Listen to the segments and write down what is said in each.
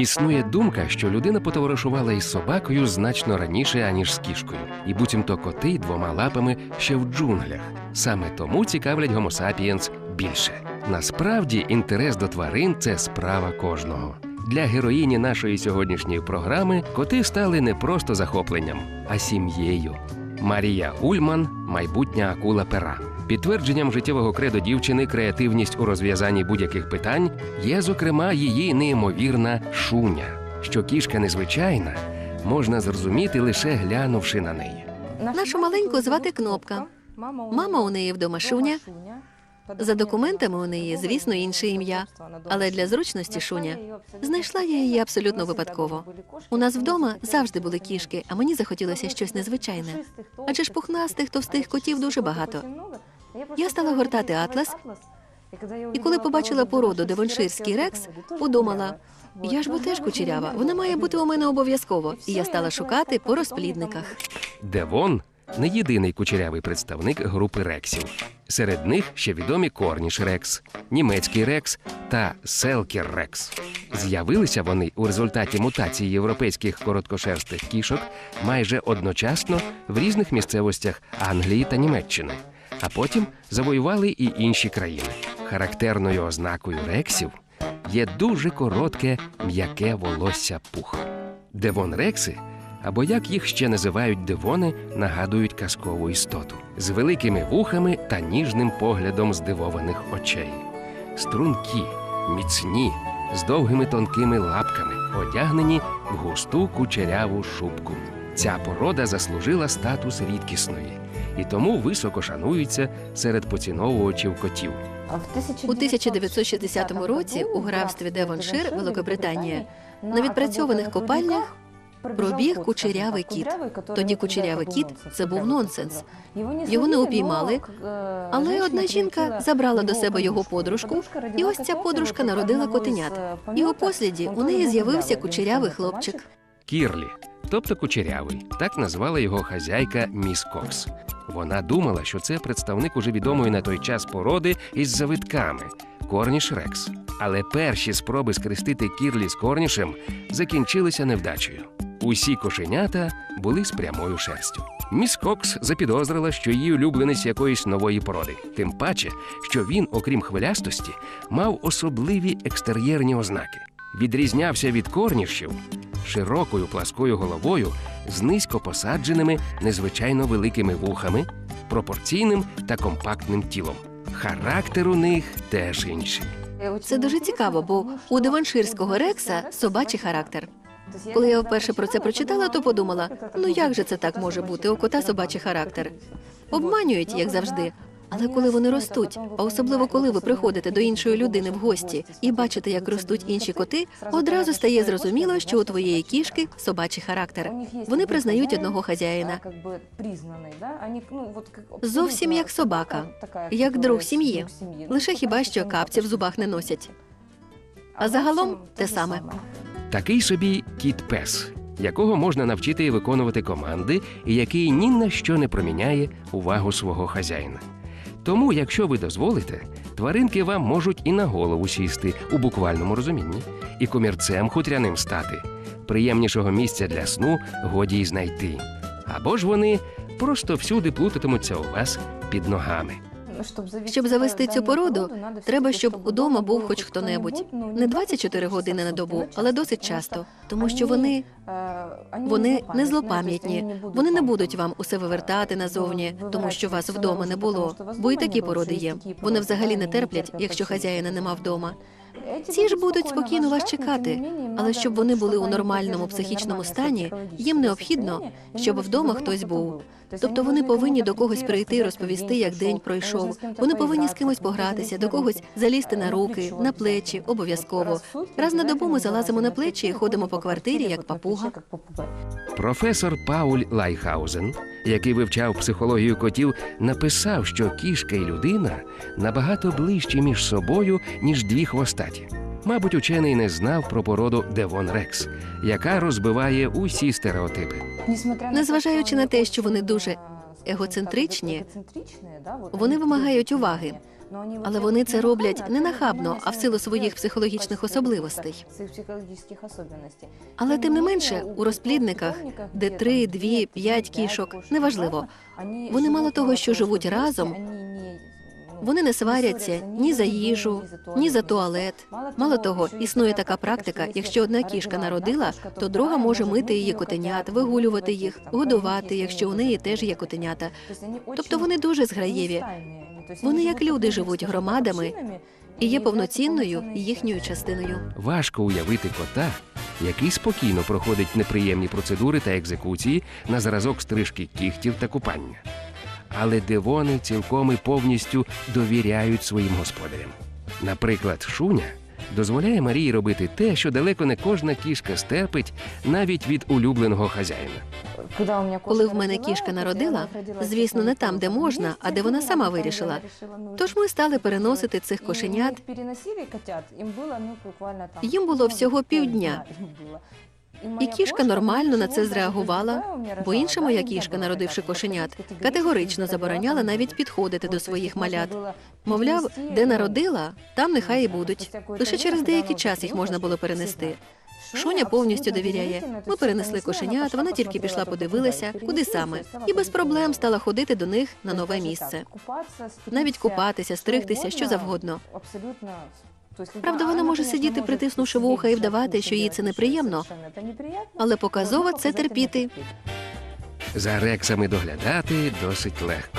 Існує думка, що людина потоваришувала із собакою значно раніше, аніж з кішкою, і буцімто коти двома лапами ще в джунглях. Саме тому цікавлять sapiens більше. Насправді, інтерес до тварин це справа кожного. Для героїні нашої сьогоднішньої програми коти стали не просто захопленням, а сім'єю. Марія Ульман майбутня акула пера. Підтвердженням життєвого кредо дівчини креативність у розв'язанні будь-яких питань є, зокрема, її неймовірна шуня. Що кішка незвичайна, можна зрозуміти лише глянувши на неї. Нашу маленьку звати Кнопка. Мама у неї вдома Шуня. За документами у неї, звісно, інше ім'я. Але для зручності Шуня знайшла я її абсолютно випадково. У нас вдома завжди були кішки, а мені захотілося щось незвичайне. Адже ж пухнастих, товстих котів дуже багато. Я стала гортати атлас, і коли побачила породу девонширський рекс, подумала, Я ж бо теж кучерява, вона має бути у мене обов'язково. І я стала шукати по розплідниках. Девон не єдиний кучерявий представник групи рексів. Серед них ще відомі Корніш Рекс, німецький Рекс та Селкер Рекс. З'явилися вони у результаті мутації європейських короткошерстих кішок майже одночасно в різних місцевостях Англії та Німеччини, а потім завоювали і інші країни. Характерною ознакою рексів є дуже коротке м'яке волосся пух. Девон Рекси або як їх ще називають девони, нагадують казкову істоту з великими вухами та ніжним поглядом здивованих очей. Стрункі, міцні, з довгими тонкими лапками, одягнені в густу кучеряву шубку. Ця порода заслужила статус рідкісної і тому високо шанується серед поціновувачів котів. У 1960 році у графстві Девоншир, Великобританія, на відпрацьованих копальнях пробіг кучерявий кіт. Тоді кучерявий кіт це був нонсенс. Його не упіймали, Але одна жінка забрала до себе його подружку, і ось ця подружка народила котенят. І у посліді у неї з'явився кучерявий хлопчик. Кірлі, тобто кучерявий, так назвала його хазяйка міс Кокс. Вона думала, що це представник уже відомої на той час породи із завитками Корніш Рекс. Але перші спроби скрестити Кірлі з Корнішем закінчилися невдачею. Усі кошенята були з прямою шерстю. Міс Кокс запідозрила, що її улюбленець якоїсь нової породи, тим паче, що він, окрім хвилястості, мав особливі екстер'єрні ознаки. Відрізнявся від корнішів широкою пласкою головою з низько посадженими, незвичайно великими вухами, пропорційним та компактним тілом. Характер у них теж інший. Це дуже цікаво, бо у Девонширського рекса собачий характер. Коли я вперше про це прочитала, то подумала: ну як же це так може бути? У кота собачий характер. Обманюють, як завжди. Але коли вони ростуть, а особливо коли ви приходите до іншої людини в гості і бачите, як ростуть інші коти, одразу стає зрозуміло, що у твоєї кішки собачий характер. Вони признають одного хазяїна. Зовсім як собака, як друг сім'ї. Лише хіба що капці в зубах не носять. А загалом те саме. Такий собі кіт-пес, якого можна навчити виконувати команди, і який ні на що не проміняє увагу свого хазяїна. Тому, якщо ви дозволите, тваринки вам можуть і на голову сісти у буквальному розумінні, і комірцем хутряним стати. Приємнішого місця для сну годі й знайти. Або ж вони просто всюди плутатимуться у вас під ногами. Щоб завести цю породу, треба, щоб удома був хоч хто-небудь. Не 24 години на добу, але досить часто, тому що вони вони не злопам'ятні. Вони не будуть вам усе вивертати назовні, тому що вас вдома не було. Бо і такі породи є. Вони взагалі не терплять, якщо хазяїна нема вдома. Ці ж будуть спокійно вас чекати, але щоб вони були у нормальному психічному стані, їм необхідно, щоб вдома хтось був. Тобто вони повинні до когось прийти розповісти, як день пройшов. Вони повинні з кимось погратися, до когось залізти на руки, на плечі, обов'язково. Раз на добу ми залазимо на плечі і ходимо по квартирі, як папуга. Професор Пауль Лайхаузен, який вивчав психологію котів, написав, що кішка і людина набагато ближчі між собою, ніж дві хвостаті. Мабуть, учений не знав про породу Девон Рекс, яка розбиває усі стереотипи. Незважаючи на те, що вони дуже егоцентричні, вони вимагають уваги. Але вони це роблять не нахабно, а в силу своїх психологічних особливостей. Але тим не менше, у розплідниках, де три, дві, п'ять кішок, неважливо, вони мало того, що живуть разом, вони не сваряться ні за їжу, ні за туалет. Мало того, існує така практика: якщо одна кішка народила, то друга може мити її котенят, вигулювати їх, годувати, якщо у неї теж є котенята. Тобто вони дуже зграєві. Вони як люди живуть громадами і є повноцінною їхньою частиною. Важко уявити кота, який спокійно проходить неприємні процедури та екзекуції на зразок стрижки кігтів та купання. Але дивони цілком і повністю довіряють своїм господарям. Наприклад, шуня дозволяє Марії робити те, що далеко не кожна кішка стерпить навіть від улюбленого хазяїна. Коли в мене кішка народила, звісно, не там, де можна, а де вона сама вирішила. Тож ми стали переносити цих кошенят. Їм було всього півдня. І кішка нормально на це зреагувала, бо інша моя кішка, народивши кошенят, категорично забороняла навіть підходити до своїх малят. Мовляв, де народила, там нехай і будуть. Лише через деякий час їх можна було перенести. Шуня повністю довіряє. Ми перенесли кошенят, вона тільки пішла подивилася, куди саме, і без проблем стала ходити до них на нове місце. Навіть купатися, стригтися, що завгодно. Правда, вона може сидіти, притиснувши вуха і вдавати, що їй це неприємно, Але показово це терпіти. За рексами доглядати досить легко.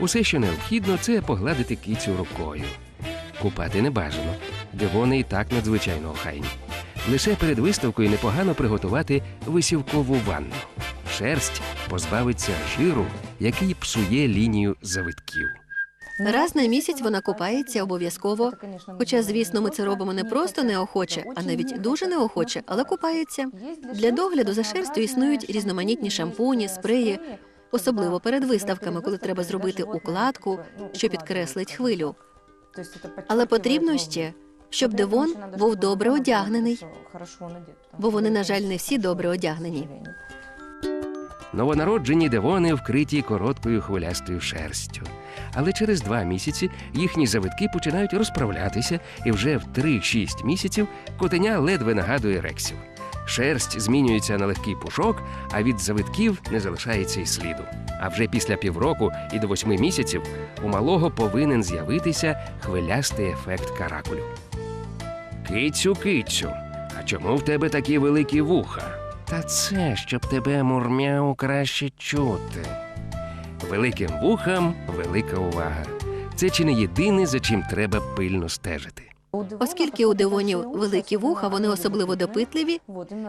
Усе, що необхідно, це погладити кицю рукою. Купати не бажано, де вони і так надзвичайно охайні. Лише перед виставкою непогано приготувати висівкову ванну. Шерсть позбавиться жиру, який псує лінію завитків. Раз на місяць вона купається обов'язково. Хоча, звісно, ми це робимо не просто неохоче, а навіть дуже неохоче, але купається. Для догляду за шерстю існують різноманітні шампуні, спреї, особливо перед виставками, коли треба зробити укладку, що підкреслить хвилю. Але потрібно ще, щоб Девон був добре одягнений, бо вони, на жаль, не всі добре одягнені. Новонароджені девони вкриті короткою хвилястою шерстю. Але через два місяці їхні завитки починають розправлятися, і вже в 3-6 місяців котеня ледве нагадує рексів. Шерсть змінюється на легкий пушок, а від завитків не залишається й сліду. А вже після півроку і до восьми місяців у малого повинен з'явитися хвилястий ефект каракулю. Кицю, кицю, а чому в тебе такі великі вуха? Та це, щоб тебе мурмяу краще чути. Великим вухам велика увага. Це чи не єдине, за чим треба пильно стежити. Оскільки у девонів великі вуха, вони особливо допитливі,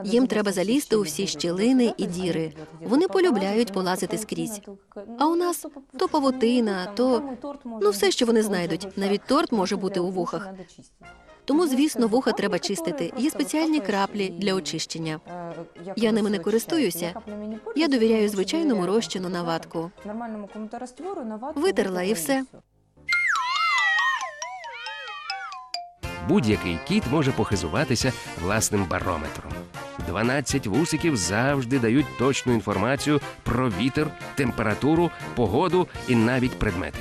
їм треба залізти у всі щілини і діри. Вони полюбляють полазити скрізь. А у нас то павутина, то ну все, що вони знайдуть. Навіть торт може бути у вухах. Тому, звісно, вуха треба чистити. Є спеціальні краплі для очищення. Я ними не користуюся. Я довіряю звичайному розчину на ватку. Витерла і все. Будь-який кіт може похизуватися власним барометром. 12 вусиків завжди дають точну інформацію про вітер, температуру, погоду і навіть предмети.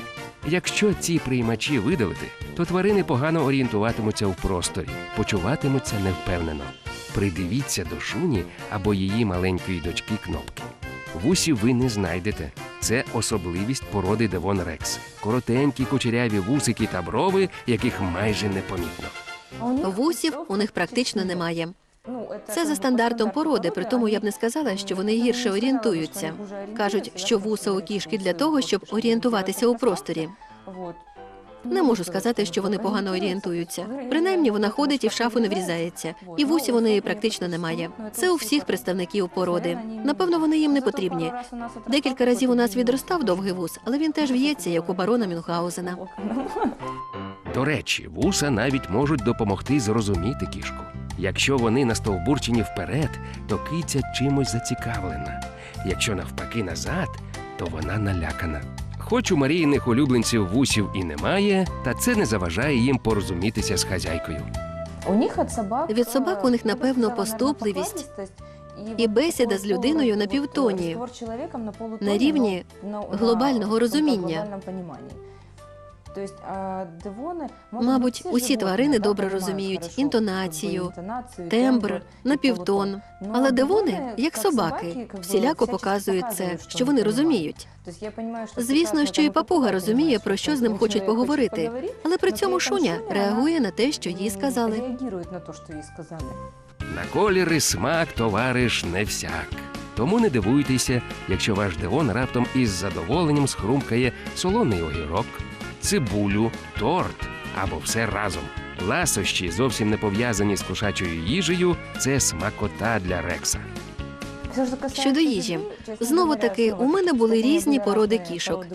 Якщо ці приймачі видалити, то тварини погано орієнтуватимуться в просторі, почуватимуться невпевнено. Придивіться до шуні або її маленької дочки кнопки. Вусів ви не знайдете. Це особливість породи Девон Рекс. Коротенькі кучеряві вусики та брови, яких майже непомітно. Вусів у них практично немає. Це за стандартом породи, при тому я б не сказала, що вони гірше орієнтуються. Кажуть, що вуса у кішки для того, щоб орієнтуватися у просторі. Не можу сказати, що вони погано орієнтуються. Принаймні вона ходить і в шафу не врізається. І вусів у неї практично немає. Це у всіх представників породи. Напевно, вони їм не потрібні. Декілька разів у нас відростав довгий вус, але він теж в'ється, як у барона Мюнхгаузена. До речі, вуса навіть можуть допомогти зрозуміти кішку. Якщо вони настовбурчені вперед, то киця чимось зацікавлена. Якщо навпаки назад, то вона налякана. Хоч у Маріїних улюбленців вусів і немає, та це не заважає їм порозумітися з хазяйкою. У ніха собак Від собак у них, напевно, поступливість і бесіда з людиною на півтоні, на рівні глобального розуміння. Мабуть, усі тварини добре розуміють інтонацію, тембр, напівтон. Але девони, як собаки, всіляко показують це, що вони розуміють. Звісно, що і папуга розуміє, про що з ним хочуть поговорити, але при цьому шуня реагує на те, що їй сказали. На колір і смак товариш не всяк. Тому не дивуйтеся, якщо ваш девон раптом із задоволенням схрумкає солоний огірок, цибулю, торт або все разом. Ласощі, зовсім не пов'язані з кошачою їжею, це смакота для рекса. Щодо їжі, знову таки, у мене були різні породи кішок.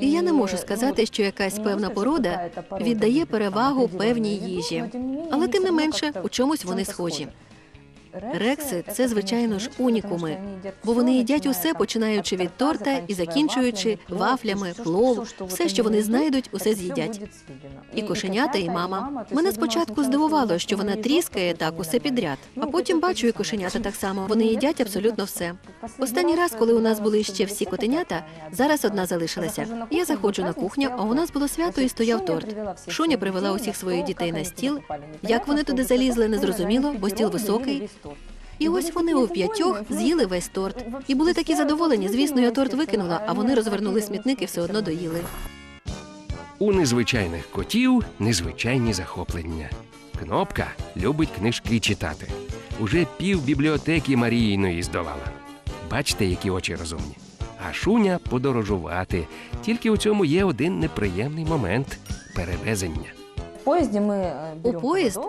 І я не можу сказати, що якась певна порода віддає перевагу певній їжі. Але тим не менше, у чомусь вони схожі. Рекси це, звичайно ж, унікуми, бо вони їдять усе, починаючи від торта і закінчуючи вафлями, плов, все, що вони знайдуть, усе з'їдять. І кошенята, і мама. Мене спочатку здивувало, що вона тріскає так усе підряд, а потім бачу і кошенята так само. Вони їдять абсолютно все. Останній раз, коли у нас були ще всі котенята, зараз одна залишилася. Я заходжу на кухню, а у нас було свято і стояв торт. Шуня привела усіх своїх дітей на стіл. Як вони туди залізли, незрозуміло, бо стіл високий. І ось вони у п'ятьох з'їли весь торт. І були такі задоволені. Звісно, я торт викинула, а вони розвернули смітник і все одно доїли. У незвичайних котів незвичайні захоплення. Кнопка любить книжки читати. Уже пів бібліотеки Маріїної здолала. Бачите, які очі розумні. А шуня подорожувати. Тільки у цьому є один неприємний момент перевезення. У поїзд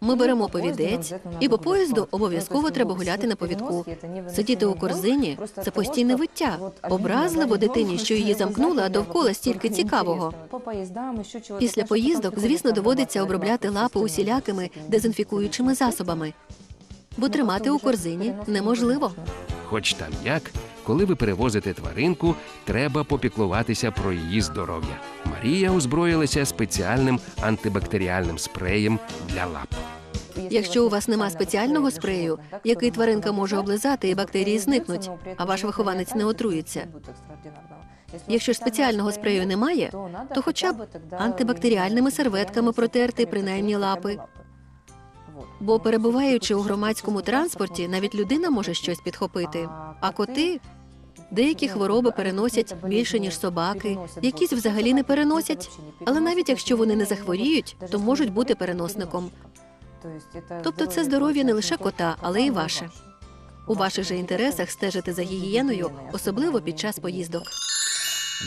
Ми беремо повідець, і по поїзду обов'язково треба гуляти на повідку. Сидіти у корзині це постійне виття. Образливо дитині, що її замкнули, а довкола стільки цікавого. Після поїздок, звісно, доводиться обробляти лапи усілякими дезінфікуючими засобами, бо тримати у корзині неможливо. Хоч там як, коли ви перевозите тваринку, треба попіклуватися про її здоров'я. Марія озброїлася спеціальним антибактеріальним спреєм для лап. Якщо у вас нема спеціального спрею, який тваринка може облизати, і бактерії зникнуть, а ваш вихованець не отруїться. Якщо спеціального спрею немає, то хоча б антибактеріальними серветками протерти принаймні лапи. Бо перебуваючи у громадському транспорті, навіть людина може щось підхопити. А коти деякі хвороби переносять більше ніж собаки, якісь взагалі не переносять. Але навіть якщо вони не захворіють, то можуть бути переносником. Тобто це здоров'я не лише кота, але й ваше. У ваших же інтересах стежити за гігієною, особливо під час поїздок.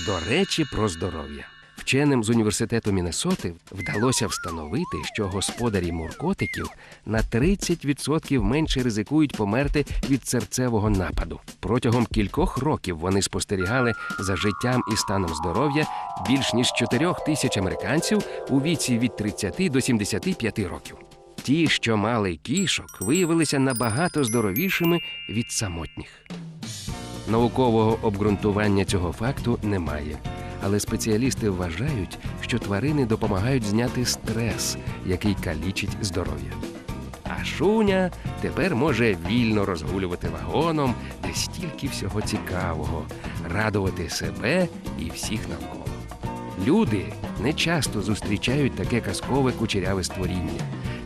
До речі, про здоров'я. Вченим з університету Міннесоти вдалося встановити, що господарі муркотиків на 30% менше ризикують померти від серцевого нападу. Протягом кількох років вони спостерігали за життям і станом здоров'я більш ніж 4 тисяч американців у віці від 30 до 75 років. Ті, що мали кішок, виявилися набагато здоровішими від самотніх. Наукового обґрунтування цього факту немає, але спеціалісти вважають, що тварини допомагають зняти стрес, який калічить здоров'я. А шуня тепер може вільно розгулювати вагоном, де стільки всього цікавого, радувати себе і всіх навколо. Люди не часто зустрічають таке казкове кучеряве створіння,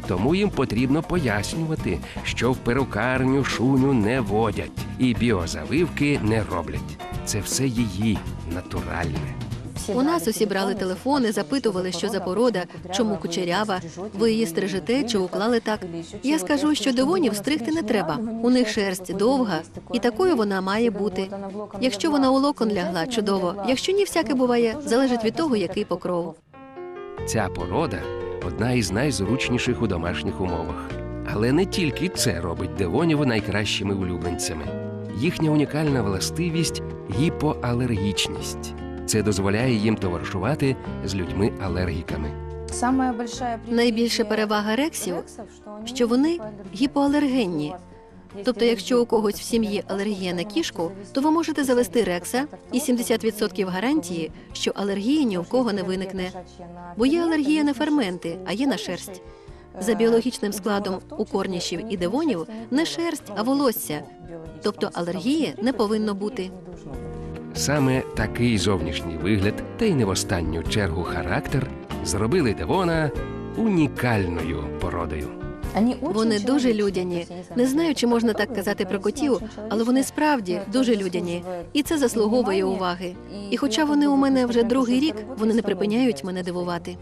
тому їм потрібно пояснювати, що в перукарню шуню не водять і біозавивки не роблять. Це все її натуральне. У нас усі брали телефони, запитували, що за порода, чому кучерява, ви її стрижете чи уклали так. Я скажу, що девонів стригти не треба. У них шерсть довга, і такою вона має бути. Якщо вона у локон лягла, чудово. Якщо ні, всяке буває, залежить від того, який покров. Ця порода одна із найзручніших у домашніх умовах. Але не тільки це робить девонів найкращими улюбленцями. Їхня унікальна властивість гіпоалергічність. Це дозволяє їм товаришувати з людьми-алергіками. Найбільша перевага рексів, що вони гіпоалергенні. Тобто, якщо у когось в сім'ї алергія на кішку, то ви можете завести рекса і 70% гарантії, що алергії ні у кого не виникне. Бо є алергія на ферменти, а є на шерсть. За біологічним складом у корнішів і девонів не шерсть, а волосся. Тобто алергії не повинно бути. Саме такий зовнішній вигляд, та й не в останню чергу характер, зробили Девона унікальною породою. Вони дуже людяні. Не знаю, чи можна так казати про котів, але вони справді дуже людяні, і це заслуговує уваги. І хоча вони у мене вже другий рік, вони не припиняють мене дивувати.